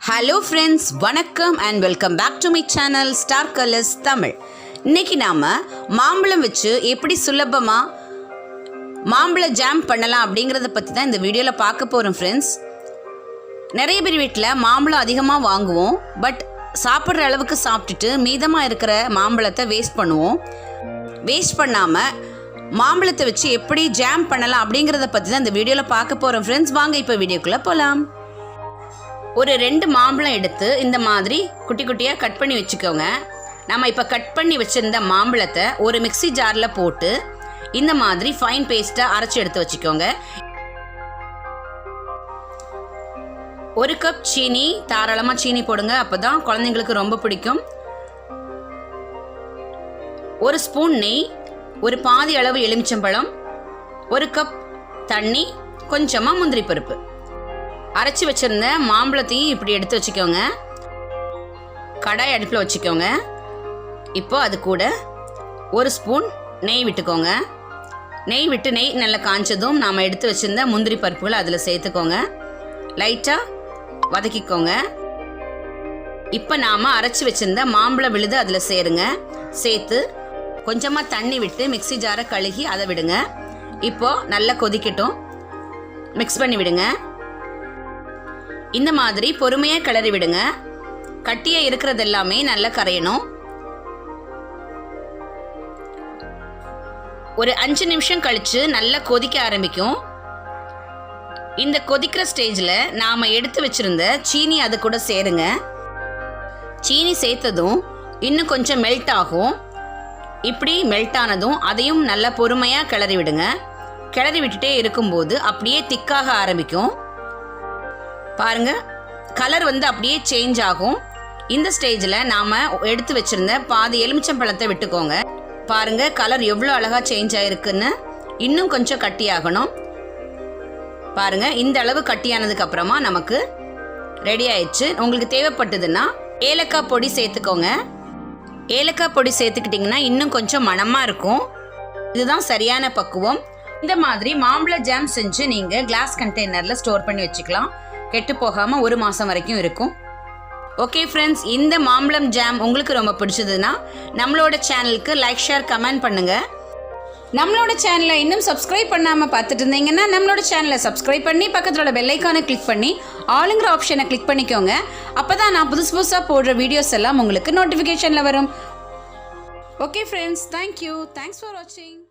Hello friends வணக்கம் and welcome back to my channel star colours Tamil இன்னைக்கு நாம் மாம்பழம் வச்சு எப்படி சுலபமாக மாம்பழ ஜாம் பண்ணலாம் அப்படிங்கிறத பற்றி தான் இந்த வீடியோவில் பார்க்க போகிறோம் ஃப்ரெண்ட்ஸ் நிறைய பேர் வீட்டில் மாம்பழம் அதிகமாக வாங்குவோம் பட் சாப்பிட்ற அளவுக்கு சாப்பிட்டுட்டு மீதமாக இருக்கிற மாம்பழத்தை வேஸ்ட் பண்ணுவோம். வேஸ்ட் பண்ணாமல் மாம்பழத்தை வச்சு எப்படி ஜாம் பண்ணலாம் அப்படிங்கிறத பற்றி தான் இந்த வீடியோவில் பார்க்க போகிறோம் ஃப்ரெண்ட்ஸ் வாங்க இப்போ வீடியோக்குள்ளே போகலாம் ஒரு ரெண்டு மாம்பழம் எடுத்து இந்த மாதிரி குட்டி குட்டியாக கட் பண்ணி வச்சுக்கோங்க. நம்ம இப்போ கட் பண்ணி வச்சுருந்த மாம்பழத்தை ஒரு மிக்ஸி ஜாரில் போட்டு இந்த மாதிரி ஃபைன் பேஸ்ட்டாக அரைச்சி எடுத்து வச்சுக்கோங்க. ஒரு கப் சீனி தாராளமாக சீனி போடுங்க அப்போ தான் குழந்தைங்களுக்கு ரொம்ப பிடிக்கும். ஒரு ஸ்பூன் நெய் ஒரு பாதி அளவு எலுமிச்சம்பழம் ஒரு கப் தண்ணி கொஞ்சமாக முந்திரி பருப்பு. அரைச்சி வச்சிருந்த மாம்பழத்தையும் இப்படி எடுத்து வச்சுக்கோங்க. கடாய் அடுப்பில் வச்சுக்கோங்க. இப்போ அது கூட ஒரு ஸ்பூன் நெய் விட்டுக்கோங்க. நெய் விட்டு நெய் நல்லா காஞ்சதும் நாம் எடுத்து வச்சுருந்த முந்திரி பருப்புகளை அதில் சேர்த்துக்கோங்க. லைட்டாக வதக்கிக்கோங்க. இப்போ நாம் அரைச்சி வச்சுருந்த மாம்பழ விழுது அதில் சேருங்க. சேர்த்து கொஞ்சமாக தண்ணி விட்டு மிக்ஸி ஜாரை கழுகி அதை விடுங்க. இப்போது நல்லா கொதிக்கட்டும். மிக்ஸ் பண்ணி விடுங்க. இந்த மாதிரி பொறுமையாக கிளறி விடுங்க. கட்டியாக இருக்கிறது எல்லாமே நல்லா கரையணும். ஒரு அஞ்சு நிமிஷம் கழித்து நல்லா கொதிக்க ஆரம்பிக்கும். இந்த கொதிக்கிற ஸ்டேஜில் நாம் எடுத்து வச்சிருந்த சீனி அது கூட சேருங்க. சீனி சேர்த்ததும் இன்னும் கொஞ்சம் மெல்ட் ஆகும். இப்படி மெல்ட் ஆனதும் அதையும் நல்லா பொறுமையாக கிளறி விடுங்க. கிளறி விட்டுட்டே இருக்கும்போது அப்படியே திக்காக ஆரம்பிக்கும். பாருங்கள் கலர் வந்து அப்படியே சேஞ்ச் ஆகும். இந்த ஸ்டேஜில் நாம் எடுத்து வச்சுருந்த பாதி எலுமிச்சம்பழத்தை விட்டுக்கோங்க. பாருங்கள் கலர் எவ்வளோ அழகாக சேஞ்ச் ஆகிருக்குன்னு இன்னும் கொஞ்சம் கட்டியாகணும் பாருங்கள் இந்த அளவு கட்டியானதுக்கப்புறமா நமக்கு ரெடி ஆயிடுச்சு. உங்களுக்கு தேவைப்பட்டதுன்னா ஏலக்காய் பொடி சேர்த்துக்கோங்க. ஏலக்காய் பொடி சேர்த்துக்கிட்டிங்கன்னா இன்னும் கொஞ்சம் மணமாக இருக்கும். இதுதான் சரியான பக்குவம். இந்த மாதிரி மாம்பழ ஜாம் செஞ்சு நீங்கள் கிளாஸ் கண்டெய்னரில் ஸ்டோர் பண்ணி வச்சுக்கலாம். கெட்டு போகாமல் ஒரு மாதம் வரைக்கும் இருக்கும். ஓகே ஃப்ரெண்ட்ஸ் இந்த மாம்பழம் ஜாம் உங்களுக்கு ரொம்ப பிடிச்சதுன்னா நம்மளோட சேனலுக்கு லைக் ஷேர் கமெண்ட் பண்ணுங்கள் நம்மளோட சேனலை இன்னும் சப்ஸ்கிரைப் பண்ணாமல் பார்த்துட்டு இருந்தீங்கன்னா நம்மளோட சேனலை சப்ஸ்கிரைப் பண்ணி பக்கத்தில் உள்ள பெல்லைக்கானை கிளிக் பண்ணி ஆளுங்கிற ஆப்ஷனை கிளிக் பண்ணிக்கோங்க. அப்போ தான் நான் புதுசு புதுசாக போடுற வீடியோஸ் எல்லாம் உங்களுக்கு நோட்டிஃபிகேஷனில் வரும். Okay friends thank you thanks for வாட்சிங்